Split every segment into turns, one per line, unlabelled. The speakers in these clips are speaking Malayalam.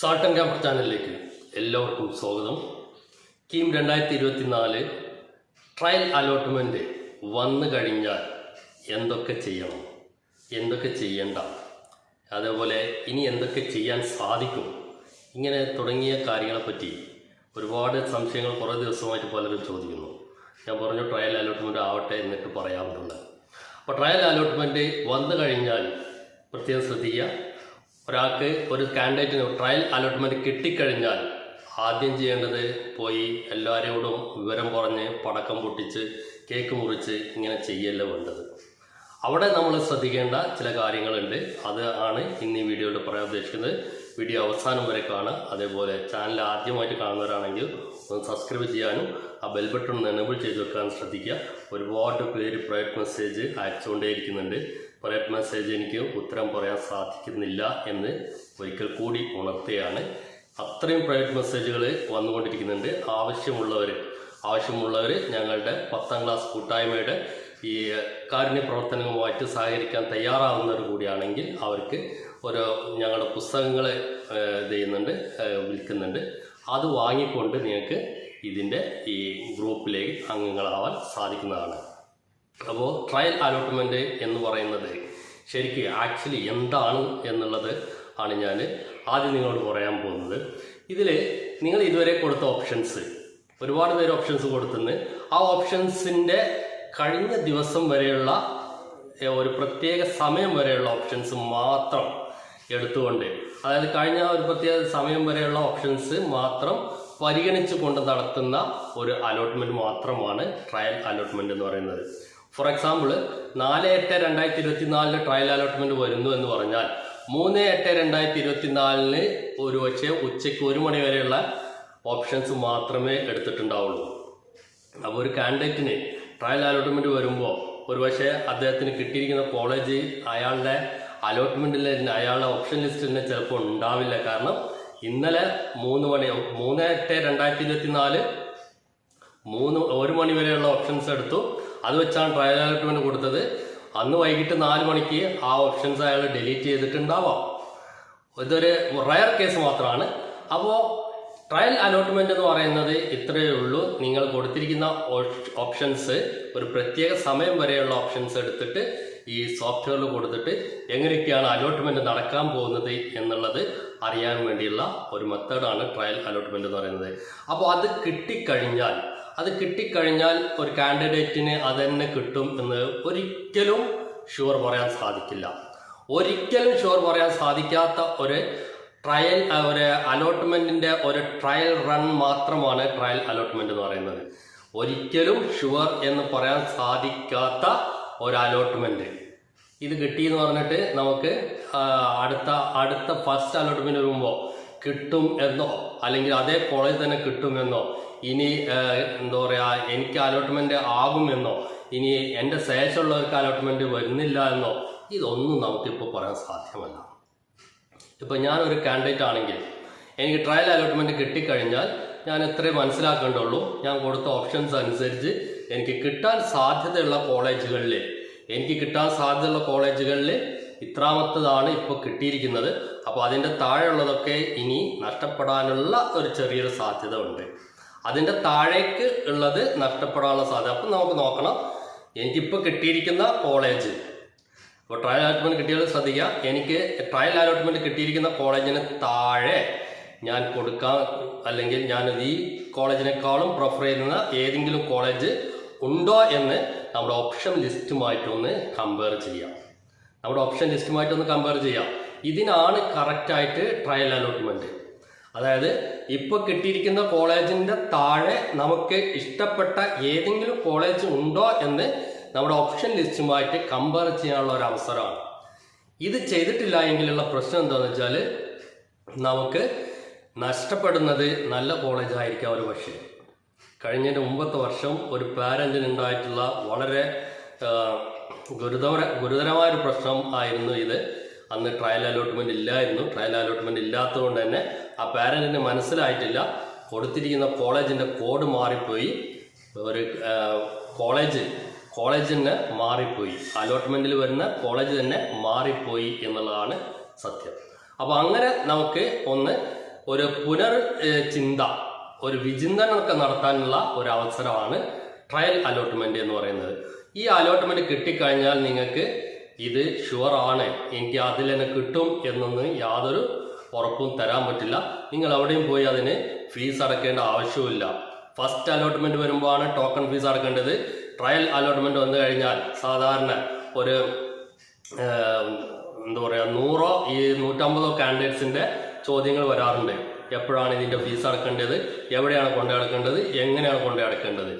സാൾട്ടൻ ക്യാമ്പ് ചാനലിലേക്ക് എല്ലാവർക്കും സ്വാഗതം. കീം രണ്ടായിരത്തി ഇരുപത്തിനാല് ട്രയൽ അലോട്ട്മെന്റ് വന്നു കഴിഞ്ഞാൽ എന്തൊക്കെ ചെയ്യണം? എന്തൊക്കെ ചെയ്യണ്ട? അതേപോലെ ഇനി എന്തൊക്കെ ചെയ്യാൻ സാധിക്കും? ഇങ്ങനെ തുടങ്ങിയ കാര്യങ്ങളെപ്പറ്റി ഒരുപാട് സംശയങ്ങൾ കുറേ ദിവസമായിട്ട് പലരും ചോദിക്കുന്നു. ഞാൻ പറഞ്ഞു ട്രയൽ അലോട്ട്മെന്റ് ആവട്ടെ എന്നിട്ട് പറയാറുണ്ട്. അപ്പോൾ ട്രയൽ അലോട്ട്മെന്റ് വന്നു കഴിഞ്ഞാൽ പ്രത്യേകം ശ്രദ്ധിക്കുക. ഒരാൾക്ക് ഒരു കാൻഡിഡേറ്റിന് ട്രയൽ അലോട്ട്മെന്റ് കിട്ടിക്കഴിഞ്ഞാൽ ആദ്യം ചെയ്യേണ്ടത് പോയി എല്ലാവരോടും വിവരം പറഞ്ഞ് പടക്കം പൊട്ടിച്ച് കേക്ക് മുറിച്ച് ഇങ്ങനെ ചെയ്യല്ല വേണ്ടത്. അവിടെ നമ്മൾ ശ്രദ്ധിക്കേണ്ട ചില കാര്യങ്ങളുണ്ട്. അത് ആണ് ഇന്ന് ഈ വീഡിയോയിൽ പറയാൻ ഉദ്ദേശിക്കുന്നത്. വീഡിയോ അവസാനം വരെ കാണുക. അതേപോലെ ചാനൽ ആദ്യമായിട്ട് കാണുന്നവരാണെങ്കിൽ ഒന്ന് സബ്സ്ക്രൈബ് ചെയ്യാനും ആ ബെൽ ബട്ടൺ ഒന്ന് എനേബിൾ ചെയ്ത് വെക്കാൻ ശ്രദ്ധിക്കുക. ഒരുപാട് പേര് പ്രൈവറ്റ് മെസ്സേജ് അയച്ചുകൊണ്ടേയിരിക്കുന്നുണ്ട്. പ്രൈവറ്റ് മെസ്സേജ് എനിക്ക് ഉത്തരം പറയാൻ സാധിക്കുന്നില്ല എന്ന് ഒരിക്കൽ കൂടി ഉണർത്തുകയാണ്. അത്രയും പ്രൈവറ്റ് മെസ്സേജുകൾ വന്നുകൊണ്ടിരിക്കുന്നുണ്ട്. ആവശ്യമുള്ളവർ ആവശ്യമുള്ളവർ ഞങ്ങളുടെ പത്താം ക്ലാസ് കൂട്ടായ്മയുടെ ഈ കാരുണ്യ പ്രവർത്തനങ്ങളുമായിട്ട് സഹകരിക്കാൻ തയ്യാറാവുന്നവർ കൂടിയാണെങ്കിൽ അവർക്ക് ഒരു ഞങ്ങളുടെ പുസ്തകങ്ങൾ ചെയ്യുന്നുണ്ട് വിൽക്കുന്നുണ്ട്. അത് വാങ്ങിക്കൊണ്ട് നിങ്ങൾക്ക് ഇതിന്റെ ഈ ഗ്രൂപ്പിലേക്ക് അംഗങ്ങളാവാൻ സാധിക്കുന്നതാണ്. അപ്പോൾ ട്രയൽ അലോട്ട്മെന്റ് എന്ന് പറയുന്നത് ശരിക്ക് ആക്ച്വലി എന്താണ് എന്നുള്ളത് ആണ് ഞാൻ ആദ്യം നിങ്ങളോട് പറയാൻ പോകുന്നത്. ഇതിൽ നിങ്ങൾ ഇതുവരെ കൊടുത്ത ഓപ്ഷൻസ് ഒരുപാട് പേര് ഓപ്ഷൻസ് കൊടുത്തുനിന്ന് ആ ഓപ്ഷൻസിന്റെ കഴിഞ്ഞ ദിവസം വരെയുള്ള ഒരു പ്രത്യേക സമയം വരെയുള്ള ഓപ്ഷൻസ് മാത്രം എടുത്തുകൊണ്ട് അതായത് കഴിഞ്ഞ ഒരു പ്രത്യേക സമയം വരെയുള്ള ഓപ്ഷൻസ് മാത്രം പരിഗണിച്ചു കൊണ്ട് നടത്തുന്ന ഒരു അലോട്ട്മെന്റ് മാത്രമാണ് ട്രയൽ അലോട്ട്മെന്റ് എന്ന് പറയുന്നത്. ഫോർ എക്സാമ്പിൾ നാല് എട്ട് രണ്ടായിരത്തി ഇരുപത്തിനാലിന് ട്രയൽ അലോട്ട്മെന്റ് വരുന്നു എന്ന് പറഞ്ഞാൽ മൂന്ന് എട്ട് രണ്ടായിരത്തി ഇരുപത്തിനാലിന് ഒരു പക്ഷേ ഉച്ചയ്ക്ക് ഒരു മണി വരെയുള്ള ഓപ്ഷൻസ് മാത്രമേ എടുത്തിട്ടുണ്ടാവുള്ളൂ. അപ്പോൾ ഒരു കാൻഡിഡേറ്റിന് ട്രയൽ അലോട്ട്മെന്റ് വരുമ്പോൾ ഒരു പക്ഷേ അദ്ദേഹത്തിന് കിട്ടിയിരിക്കുന്ന കോളേജ് അയാളുടെ അലോട്ട്മെന്റിൽ അയാളുടെ ഓപ്ഷൻ ലിസ്റ്റിൽ തന്നെ ചിലപ്പോൾ ഉണ്ടാവില്ല. കാരണം ഇന്നലെ മൂന്ന് മണി മൂന്ന് എട്ട് രണ്ടായിരത്തി ഇരുപത്തി നാല് മൂന്ന് ഒരു മണി വരെയുള്ള ഓപ്ഷൻസ് എടുത്തു. അത് വെച്ചാണ് ട്രയൽ അലോട്ട്മെന്റ് കൊടുത്തത്. അന്ന് വൈകിട്ട് നാല് മണിക്ക് ആ ഓപ്ഷൻസ് അയാൾ ഡിലീറ്റ് ചെയ്തിട്ടുണ്ടാവാം. ഇതൊരു റയർ കേസ് മാത്രമാണ് അപ്പോൾ ട്രയൽ അലോട്ട്മെന്റ് എന്ന് പറയുന്നത് ഇത്രയേ ഉള്ളൂ. നിങ്ങൾ കൊടുത്തിരിക്കുന്ന ഓപ്ഷൻസ് ഒരു പ്രത്യേക സമയം വരെയുള്ള ഓപ്ഷൻസ് എടുത്തിട്ട് ഈ സോഫ്റ്റ്വെയറിൽ കൊടുത്തിട്ട് എങ്ങനെയൊക്കെയാണ് അലോട്ട്മെന്റ് നടക്കാൻ പോകുന്നത് എന്നുള്ളത് അറിയാൻ വേണ്ടിയുള്ള ഒരു മെത്തേഡാണ് ട്രയൽ അലോട്ട്മെന്റ് എന്ന് പറയുന്നത്. അപ്പോൾ അത് കിട്ടിക്കഴിഞ്ഞാൽ അത് കിട്ടിക്കഴിഞ്ഞാൽ ഒരു കാൻഡിഡേറ്റിന് അത് തന്നെ കിട്ടും എന്ന് ഒരിക്കലും ഷുവർ പറയാൻ സാധിക്കില്ല. ഒരിക്കലും ഷുവർ പറയാൻ സാധിക്കാത്ത ഒരു ട്രയൽ ഒരു അലോട്ട്മെന്റിന്റെ ഒരു ട്രയൽ റൺ മാത്രമാണ് ട്രയൽ അലോട്ട്മെന്റ് എന്ന് പറയുന്നത്. ഒരിക്കലും ഷുവർ എന്ന് പറയാൻ സാധിക്കാത്ത ഒരു അലോട്ട്മെന്റ് ഇത് കിട്ടിയെന്ന് പറഞ്ഞിട്ട് നമുക്ക് അടുത്ത അടുത്ത ഫസ്റ്റ് അലോട്ട്മെന്റ് വരുമ്പോൾ കിട്ടും എന്നോ അല്ലെങ്കിൽ അതേ കോളേജ് തന്നെ കിട്ടുമെന്നോ ഇനി എന്താ പറയുക എനിക്ക് അലോട്ട്മെന്റ് ആകുമെന്നോ ഇനി എന്റെ ശേഷമുള്ളവർക്ക് അലോട്ട്മെന്റ് വരുന്നില്ല എന്നോ ഇതൊന്നും നമുക്കിപ്പോൾ പറയാൻ സാധ്യമല്ല. ഇപ്പം ഞാനൊരു കാൻഡിഡേറ്റ് ആണെങ്കിൽ എനിക്ക് ട്രയൽ അലോട്ട്മെന്റ് കിട്ടിക്കഴിഞ്ഞാൽ ഞാൻ എത്രേ മനസ്സിലാക്കേണ്ടുള്ളൂ. ഞാൻ കൊടുത്ത ഓപ്ഷൻസ് അനുസരിച്ച് എനിക്ക് കിട്ടാൻ സാധ്യതയുള്ള കോളേജുകളിൽ എനിക്ക് കിട്ടാൻ സാധ്യതയുള്ള കോളേജുകളിൽ ഇത്രാമത്തതാണ് ഇപ്പോൾ കിട്ടിയിരിക്കുന്നത്. അപ്പോൾ അതിന്റെ താഴെയുള്ളതൊക്കെ ഇനി നഷ്ടപ്പെടാനുള്ള ഒരു ചെറിയൊരു സാധ്യത ഉണ്ട്. അതിന്റെ താഴേക്ക് ഉള്ളത് നഷ്ടപ്പെടാനുള്ള സാധ്യത. അപ്പം നമുക്ക് നോക്കണം. എനിക്കിപ്പോൾ കിട്ടിയിരിക്കുന്ന കോളേജ് അപ്പോൾ ട്രയൽ അലോട്ട്മെന്റ് കിട്ടിയാൽ ശ്രദ്ധിക്കുക. എനിക്ക് ട്രയൽ അലോട്ട്മെന്റ് കിട്ടിയിരിക്കുന്ന കോളേജിന് താഴെ ഞാൻ കൊടുക്കാം അല്ലെങ്കിൽ ഞാൻ ഈ കോളേജിനേക്കാളും പ്രിഫർ ചെയ്യുന്ന ഏതെങ്കിലും കോളേജ് ഉണ്ടോ എന്ന് നമ്മുടെ ഓപ്ഷൻ ലിസ്റ്റുമായിട്ടൊന്ന് കമ്പയർ ചെയ്യാം. നമ്മുടെ ഓപ്ഷൻ ലിസ്റ്റുമായിട്ട് ഒന്ന് കമ്പയർ ചെയ്യാം. ഇതിനാണ് കറക്റ്റായിട്ട് ട്രയൽ അലോട്ട്മെന്റ് അതായത് ഇപ്പോൾ കിട്ടിയിരിക്കുന്ന കോളേജിന്റെ താഴെ നമുക്ക് ഇഷ്ടപ്പെട്ട ഏതെങ്കിലും കോളേജ് ഉണ്ടോ എന്ന് നമ്മുടെ ഓപ്ഷൻ ലിസ്റ്റുമായിട്ട് കമ്പയർ ചെയ്യാനുള്ള ഒരു അവസരമാണ്. ഇത് ചെയ്തിട്ടില്ല എങ്കിലുള്ള പ്രശ്നം എന്താണെന്ന് വെച്ചാൽ നമുക്ക് നഷ്ടപ്പെടുന്നത് നല്ല കോളേജ് ആയിരിക്കാം ഒരു പക്ഷേ. കഴിഞ്ഞതിന്റെ മുമ്പത്തെ വർഷം ഒരു പാരന്റിന് ഉണ്ടായിട്ടുള്ള വളരെ ഗുരുതര ഗുരുതരമായ ഒരു പ്രശ്നം ആയിരുന്നു ഇത്. അന്ന് ട്രയൽ അലോട്ട്മെന്റ് ഇല്ലായിരുന്നു. ട്രയൽ അലോട്ട്മെന്റ് ഇല്ലാത്തതുകൊണ്ട് തന്നെ ആ പാരന്റിന് മനസ്സിലായിട്ടില്ല. കൊടുത്തിരിക്കുന്ന കോളേജിന്റെ കോഡ് മാറിപ്പോയി. ഒരു കോളേജ് കോളേജ് തന്നെ മാറിപ്പോയി. അലോട്ട്മെന്റിൽ വരുന്ന കോളേജ് തന്നെ മാറിപ്പോയി എന്നുള്ളതാണ് സത്യം. അപ്പോൾ അങ്ങനെ നമുക്ക് ഒന്ന് ഒരു പുനർ ചിന്ത ഒരു വിചിന്തനമൊക്കെ നടത്താനുള്ള ഒരു അവസരമാണ് ട്രയൽ അലോട്ട്മെന്റ് എന്ന് പറയുന്നത്. ഈ അലോട്ട്മെന്റ് കിട്ടിക്കഴിഞ്ഞാൽ നിങ്ങൾക്ക് ഇത് ഷുവർ ആണ്. എനിക്ക് അതിൽ തന്നെ കിട്ടും എന്നൊന്നും യാതൊരു ഉറപ്പും തരാൻ പറ്റില്ല. നിങ്ങൾ എവിടെയും പോയി അതിന് ഫീസ് അടക്കേണ്ട ആവശ്യമില്ല ഫസ്റ്റ് അലോട്ട്മെന്റ് വരുമ്പോഴാണ് ടോക്കൺ ഫീസ് അടക്കേണ്ടത്. ട്രയൽ അലോട്ട്മെന്റ് വന്നു കഴിഞ്ഞാൽ സാധാരണ ഒരു എന്താ പറയുക നൂറോ ഈ നൂറ്റമ്പതോ കാൻഡിഡേറ്റ്സിന്റെ ചോദ്യങ്ങൾ വരാറുണ്ട്. എപ്പോഴാണ് ഇതിന്റെ ഫീസ് അടക്കേണ്ടത്? എവിടെയാണ് കൊണ്ടു അടക്കേണ്ടത് എങ്ങനെയാണ് കൊണ്ടു അടക്കേണ്ടത്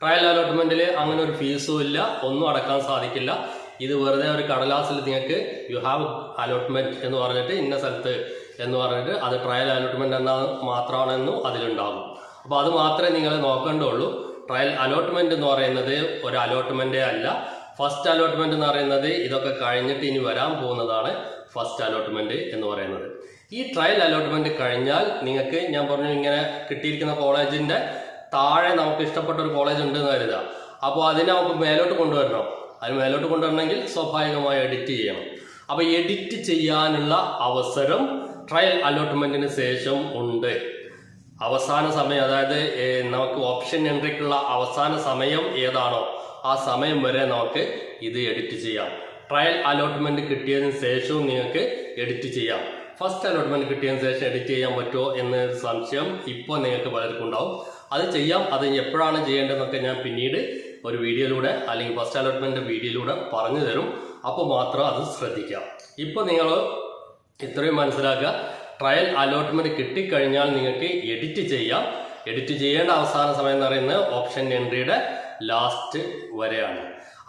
ട്രയൽ അലോട്ട്മെന്റിൽ അങ്ങനെ ഒരു ഫീസും ഇല്ല ഒന്നും അടക്കാൻ സാധിക്കില്ല. ഇത് വെറുതെ ഒരു കടലാസിൽ നിങ്ങൾക്ക് യു ഹാവ് അലോട്ട്മെന്റ് എന്ന് പറഞ്ഞിട്ട് ഇന്ന സ്ഥലത്ത് എന്ന് പറഞ്ഞിട്ട് അത് ട്രയൽ അലോട്ട്മെന്റ് എന്ന മാത്രമാണെന്നും അതിലുണ്ടാകും. അപ്പോൾ അത് മാത്രമേ നിങ്ങൾ നോക്കേണ്ടുള്ളൂ. ട്രയൽ അലോട്ട്മെന്റ് എന്ന് പറയുന്നത് ഒരു അലോട്ട്മെന്റേ അല്ല. ഫസ്റ്റ് അലോട്ട്മെന്റ് എന്ന് പറയുന്നത് ഇതൊക്കെ കഴിഞ്ഞിട്ട് ഇനി വരാൻ പോകുന്നതാണ് ഫസ്റ്റ് അലോട്ട്മെന്റ് എന്ന് പറയുന്നത്. ഈ ട്രയൽ അലോട്ട്മെന്റ് കഴിഞ്ഞാൽ നിങ്ങൾക്ക് ഞാൻ പറഞ്ഞു ഇങ്ങനെ കിട്ടിയിരിക്കുന്ന കോളേജിന്റെ താഴെ നമുക്ക് ഇഷ്ടപ്പെട്ട ഒരു കോളേജ് ഉണ്ട് എന്ന് കരുതുക. അപ്പോൾ അതിനെ നമുക്ക് മേലോട്ട് കൊണ്ടുവരണം. അതിന് മേലോട്ട് കൊണ്ടുവരണമെങ്കിൽ സ്വാഭാവികമായി എഡിറ്റ് ചെയ്യണം. അപ്പോൾ എഡിറ്റ് ചെയ്യാനുള്ള അവസരം ട്രയൽ അലോട്ട്മെന്റിന് ശേഷം ഉണ്ട്. അവസാന സമയം അതായത് നമുക്ക് ഓപ്ഷൻ എൻട്രിക്കുള്ള അവസാന സമയം ഏതാണോ ആ സമയം വരെ നമുക്ക് ഇത് എഡിറ്റ് ചെയ്യാം. ട്രയൽ അലോട്ട്മെന്റ് കിട്ടിയതിന് ശേഷവും നിങ്ങൾക്ക് എഡിറ്റ് ചെയ്യാം. ഫസ്റ്റ് അലോട്ട്മെന്റ് കിട്ടിയതിന് ശേഷം എഡിറ്റ് ചെയ്യാൻ പറ്റുമോ എന്ന സംശയം ഇപ്പോൾ നിങ്ങൾക്ക് പലർക്കും ഉണ്ടാവും. അത് ചെയ്യാം. അത് എപ്പോഴാണ് ചെയ്യേണ്ടതെന്നൊക്കെ ഞാൻ പിന്നീട് ഒരു വീഡിയോയിലൂടെ അല്ലെങ്കിൽ ഫസ്റ്റ് അലോട്ട്മെന്റ് വീഡിയോയിലൂടെ പറഞ്ഞു തരും. അപ്പോൾ മാത്രം അത് ശ്രദ്ധിക്കാം. ഇപ്പോൾ നിങ്ങൾ ഇത്രയും മനസ്സിലാക്കുക. ട്രയൽ അലോട്ട്മെന്റ് കിട്ടിക്കഴിഞ്ഞാൽ നിങ്ങൾക്ക് എഡിറ്റ് ചെയ്യാം. എഡിറ്റ് ചെയ്യേണ്ട അവസാന സമയം എന്ന് പറയുന്നത് ഓപ്ഷൻ എൻട്രിയുടെ ലാസ്റ്റ് വരെയാണ്.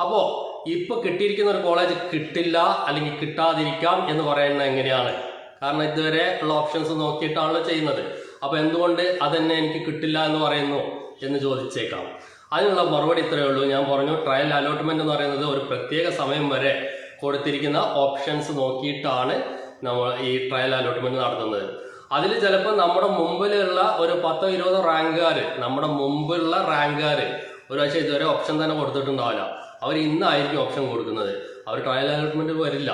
അപ്പോൾ ഇപ്പൊ കിട്ടിയിരിക്കുന്ന ഒരു കോളേജ് കിട്ടില്ല അല്ലെങ്കിൽ കിട്ടാതിരിക്കാം എന്ന് പറയുന്നത് എങ്ങനെയാണ്? കാരണം ഇതുവരെ ഉള്ള ഓപ്ഷൻസ് നോക്കിയിട്ടാണല്ലോ ചെയ്യുന്നത്. അപ്പൊ എന്തുകൊണ്ട് അതെന്നെ എനിക്ക് കിട്ടില്ല എന്ന് പറയുന്നു എന്ന് ചോദിച്ചേക്കാം. അതിനുള്ള മറുപടി ഇത്രയേ ഉള്ളൂ. ഞാൻ പറഞ്ഞു ട്രയൽ അലോട്ട്മെന്റ് എന്ന് പറയുന്നത് ഒരു പ്രത്യേക സമയം വരെ കൊടുത്തിരിക്കുന്ന ഓപ്ഷൻസ് നോക്കിയിട്ടാണ് നമ്മൾ ഈ ട്രയൽ അലോട്ട്മെന്റ് നടത്തുന്നത്. അതിൽ ചിലപ്പോൾ നമ്മുടെ മുമ്പിലുള്ള ഒരു പത്തോ ഇരുപതോ റാങ്കുകാർ നമ്മുടെ മുമ്പിലുള്ള റാങ്കുകാർ ഒരു പക്ഷേ ഇതുവരെ ഓപ്ഷൻ തന്നെ കൊടുത്തിട്ടുണ്ടാവില്ല. അവർ ഇന്നായിരിക്കും ഓപ്ഷൻ കൊടുക്കുന്നത്. അവർ ട്രയൽ അലോട്ട്മെന്റ് വരില്ല.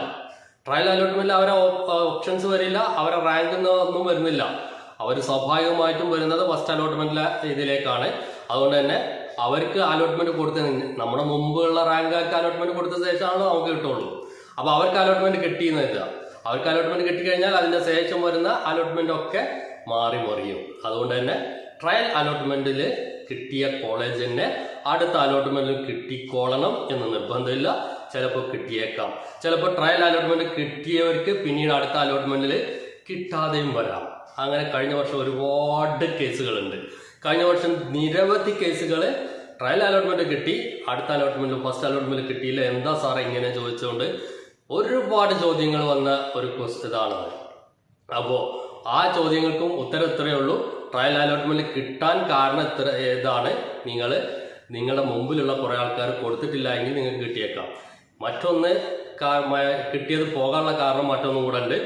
ട്രയൽ അലോട്ട്മെന്റിൽ അവരെ ഓപ്ഷൻസ് വരില്ല അവരെ റാങ്ക് ഒന്നും വരുന്നില്ല. അവർ സ്വാഭാവികമായിട്ടും വരുന്നത് ഫസ്റ്റ് അലോട്ട്മെന്റിലെ ഇതിലേക്കാണ്. അതുകൊണ്ട് തന്നെ അവർക്ക് അലോട്ട്മെന്റ് കൊടുത്ത നമ്മുടെ മുമ്പുള്ള റാങ്കാർക്ക് അലോട്ട്മെന്റ് കൊടുത്ത ശേഷമാണ് നമുക്ക് കിട്ടുള്ളൂ. അപ്പോൾ അവർക്ക് അലോട്ട്മെന്റ് കിട്ടിയെന്ന് വരിക അവർക്ക് അലോട്ട്മെന്റ് കിട്ടിക്കഴിഞ്ഞാൽ അതിന്റെ ശേഷം വരുന്ന അലോട്ട്മെന്റ് ഒക്കെ മാറി മറിയും. അതുകൊണ്ട് തന്നെ ട്രയൽ അലോട്ട്മെന്റിൽ കിട്ടിയ കോളേജ് തന്നെ അടുത്ത അലോട്ട്മെന്റിൽ കിട്ടിക്കോളണം എന്ന് നിർബന്ധമില്ല. ചിലപ്പോൾ കിട്ടിയേക്കാം. ചിലപ്പോൾ ട്രയൽ അലോട്ട്മെന്റ് കിട്ടിയവർക്ക് പിന്നീട് അടുത്ത അലോട്ട്മെന്റിൽ കിട്ടാതെയും വരാം. അങ്ങനെ കഴിഞ്ഞ വർഷം ഒരുപാട് കേസുകളുണ്ട്. കഴിഞ്ഞ വർഷം നിരവധി കേസുകൾ ട്രയൽ അലോട്ട്മെന്റ് കിട്ടി അടുത്ത അലോട്ട്മെന്റ് ഫസ്റ്റ് അലോട്ട്മെന്റ് കിട്ടിയില്ല. എന്താ സാറേ ഇങ്ങനെ ചോദിച്ചുകൊണ്ട് ഒരുപാട് ചോദ്യങ്ങൾ വന്ന ഒരു ക്വസ്റ്റ് ഇതാണ് അപ്പോൾ ആ ചോദ്യങ്ങൾക്കും ഉത്തരം ഇത്രയേ ഉള്ളൂ. ട്രയൽ അലോട്ട്മെന്റ് കിട്ടാൻ കാരണം ഇത്ര ഇതാണ് നിങ്ങൾ നിങ്ങളുടെ മുമ്പിലുള്ള കുറേ ആൾക്കാർ കൊടുത്തിട്ടില്ല എങ്കിൽ നിങ്ങൾക്ക് കിട്ടിയേക്കാം. മറ്റൊന്ന് കിട്ടിയത് പോകാനുള്ള കാരണം മറ്റൊന്നും കൂടെ ഉണ്ട്.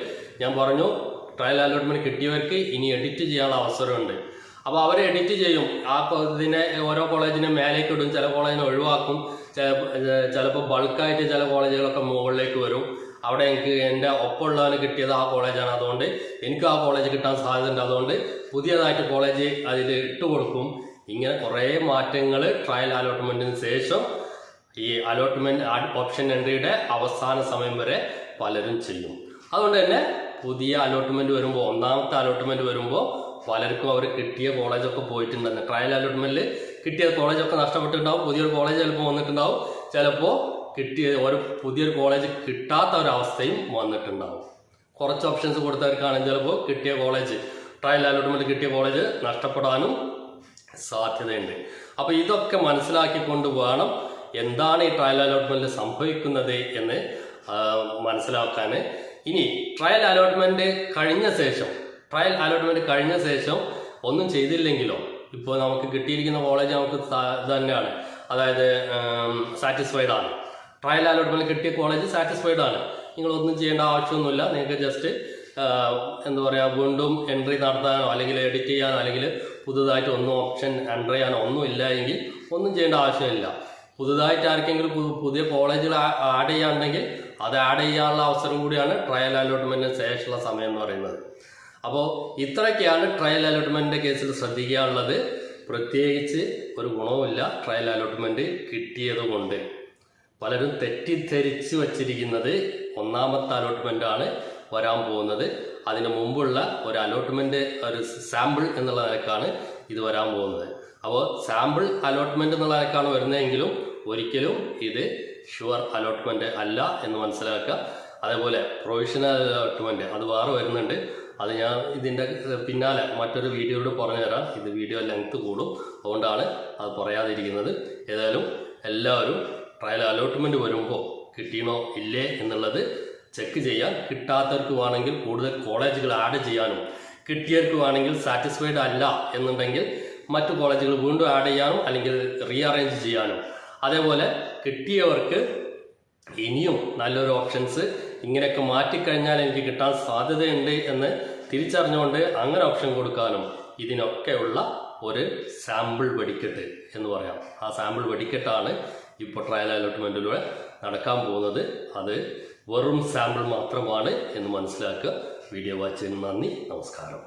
ഞാൻ പറഞ്ഞു ട്രയൽ അലോട്ട്മെന്റ് കിട്ടിയവർക്ക് ഇനി എഡിറ്റ് ചെയ്യാനുള്ള അവസരമുണ്ട്. അപ്പോൾ അവർ എഡിറ്റ് ചെയ്യും. ആ ഇതിനെ ഓരോ കോളേജിനെ മേലേക്ക് ഇടും. ചില കോളേജിനെ ഒഴിവാക്കും. ചിലപ്പോൾ ബൾക്കായിട്ട് ചില കോളേജുകളൊക്കെ മുകളിലേക്ക് വരും. അവിടെ എനിക്ക് എന്റെ ഒപ്പമുള്ളവന് കിട്ടിയത് ആ കോളേജാണ്. അതുകൊണ്ട് എനിക്ക് ആ കോളേജ് കിട്ടാൻ സാധ്യതയുണ്ട്. അതുകൊണ്ട് പുതിയതായിട്ട് കോളേജ് അതിൽ ഇട്ട് കൊടുക്കും. ഇങ്ങനെ കുറേ മാറ്റങ്ങൾ ട്രയൽ അലോട്ട്മെന്റിന് ശേഷം ഈ അലോട്ട്മെന്റ് ഓപ്ഷൻ എൻട്രിയുടെ അവസാന സമയം വരെ പലരും ചെയ്യും. അതുകൊണ്ട് തന്നെ പുതിയ അലോട്ട്മെന്റ് വരുമ്പോൾ ഒന്നാമത്തെ അലോട്ട്മെന്റ് വരുമ്പോൾ പലർക്കും അവർ കിട്ടിയ കോളേജൊക്കെ പോയിട്ടുണ്ടെന്ന്. ട്രയൽ അലോട്ട്മെന്റിൽ കിട്ടിയ കോളേജൊക്കെ നഷ്ടപ്പെട്ടിട്ടുണ്ടാവും. പുതിയൊരു കോളേജ് ചിലപ്പോൾ വന്നിട്ടുണ്ടാവും. ചിലപ്പോൾ കിട്ടിയ ഒരു പുതിയൊരു കോളേജ് കിട്ടാത്ത ഒരവസ്ഥയും വന്നിട്ടുണ്ടാവും. കുറച്ച് ഓപ്ഷൻസ് കൊടുത്തവർക്കാണെങ്കിൽ ചിലപ്പോൾ കിട്ടിയ കോളേജ് ട്രയൽ അലോട്ട്മെന്റ് കിട്ടിയ കോളേജ് നഷ്ടപ്പെടാനും സാധ്യതയുണ്ട്. അപ്പോൾ ഇതൊക്കെ മനസ്സിലാക്കിക്കൊണ്ട് വേണം എന്താണ് ഈ ട്രയൽ അലോട്ട്മെന്റ് സംഭവിക്കുന്നത് എന്ന് മനസ്സിലാക്കാൻ ഇനി ട്രയൽ അലോട്ട്മെന്റ് കഴിഞ്ഞ ശേഷം ട്രയൽ അലോട്ട്മെന്റ് കഴിഞ്ഞ ശേഷം ഒന്നും ചെയ്തില്ലെങ്കിലോ ഇപ്പോൾ നമുക്ക് കിട്ടിയിരിക്കുന്ന കോളേജ് നമുക്ക് തന്നെയാണ് അതായത് സാറ്റിസ്ഫൈഡ് ആണ്. ട്രയൽ അലോട്ട്മെന്റ് കിട്ടിയ കോളേജ് സാറ്റിസ്ഫൈഡ് ആണ്. നിങ്ങൾ ഒന്നും ചെയ്യേണ്ട ആവശ്യമൊന്നുമില്ല. നിങ്ങൾക്ക് ജസ്റ്റ് എന്താ പറയുക വീണ്ടും എൻട്രി നടത്താനോ അല്ലെങ്കിൽ എഡിറ്റ് ചെയ്യാനോ അല്ലെങ്കിൽ പുതുതായിട്ട് ഒന്നും ഓപ്ഷൻ എന്റർ ചെയ്യാനോ ഒന്നും ഇല്ല എങ്കിൽ ഒന്നും ചെയ്യേണ്ട ആവശ്യമില്ല. പുതുതായിട്ട് ആർക്കെങ്കിലും പുതിയ കോളേജുകൾ ആഡ് ചെയ്യാണ്ടെങ്കിൽ അത് ആഡ് ചെയ്യാനുള്ള അവസരം കൂടിയാണ് ട്രയൽ അലോട്ട്മെന്റിന് ശേഷമുള്ള സമയം എന്ന് പറയുന്നത്. അപ്പോൾ ഇത്രയൊക്കെയാണ് ട്രയൽ അലോട്ട്മെന്റിന്റെ കേസിൽ ശ്രദ്ധിക്കാനുള്ളത്. പ്രത്യേകിച്ച് ഒരു ഗുണവുമില്ല ട്രയൽ അലോട്ട്മെന്റ് കിട്ടിയത് കൊണ്ട് പലരും തെറ്റിദ്ധരിച്ച് വച്ചിരിക്കുന്നത് ഒന്നാമത്തെ അലോട്ട്മെന്റ് ആണ് വരാൻ പോകുന്നത്. അതിന് മുമ്പുള്ള ഒരു അലോട്ട്മെന്റ് ഒരു സാമ്പിൾ എന്നുള്ള നിലക്കാണ് ഇത് വരാൻ പോകുന്നത്. അപ്പോൾ സാമ്പിൾ അലോട്ട്മെന്റ് എന്നുള്ള നിലക്കാണ് വരുന്നതെങ്കിലും ഒരിക്കലും ഇത് ഷുവർ അലോട്ട്മെന്റ് അല്ല എന്ന് മനസ്സിലാക്കുക. അതേപോലെ പ്രൊവിഷണൽ അലോട്ട്മെന്റ് അത് വേറെ വരുന്നുണ്ട്. അത് ഞാൻ ഇതിന്റെ പിന്നാലെ മറ്റൊരു വീഡിയോയോട് പറഞ്ഞു തരാം ഇത് വീഡിയോ ലെങ്ത് കൂടും. അതുകൊണ്ടാണ് അത് പറയാതിരിക്കുന്നത്. ഏതായാലും എല്ലാവരും ട്രയൽ അലോട്ട്മെന്റ് വരുമ്പോൾ കിട്ടിയണോ ഇല്ലേ എന്നുള്ളത് ചെക്ക് ചെയ്യാൻ കിട്ടാത്തവർക്ക് വേണമെങ്കിൽ കൂടുതൽ കോളേജുകൾ ആഡ് ചെയ്യാനും കിട്ടിയവർക്ക് വേണമെങ്കിൽ സാറ്റിസ്ഫൈഡ് അല്ല എന്നുണ്ടെങ്കിൽ മറ്റു കോളേജുകൾ വീണ്ടും ആഡ് ചെയ്യാനും അല്ലെങ്കിൽ റീഅറേഞ്ച് ചെയ്യാനും അതേപോലെ കിട്ടിയവർക്ക് ഇനിയും നല്ലൊരു ഓപ്ഷൻസ് ഇങ്ങനെയൊക്കെ മാറ്റിക്കഴിഞ്ഞാൽ എനിക്ക് കിട്ടാൻ സാധ്യതയുണ്ട് എന്ന് തിരിച്ചറിഞ്ഞുകൊണ്ട് അങ്ങനെ ഓപ്ഷൻ കൊടുക്കാനും ഇതിനൊക്കെയുള്ള ഒരു സാമ്പിൾ വെടിക്കെട്ട് എന്ന് പറയാം. ആ സാമ്പിൾ വെടിക്കെട്ടാണ് ഇപ്പോൾ ട്രയൽ അലോട്ട്മെന്റിലൂടെ നടക്കാൻ പോകുന്നത്. അത് വെറും സാമ്പിൾ മാത്രമാണ് എന്ന് മനസ്സിലാക്കുക. വീഡിയോ വാച്ചിന് നന്ദി നമസ്കാരം.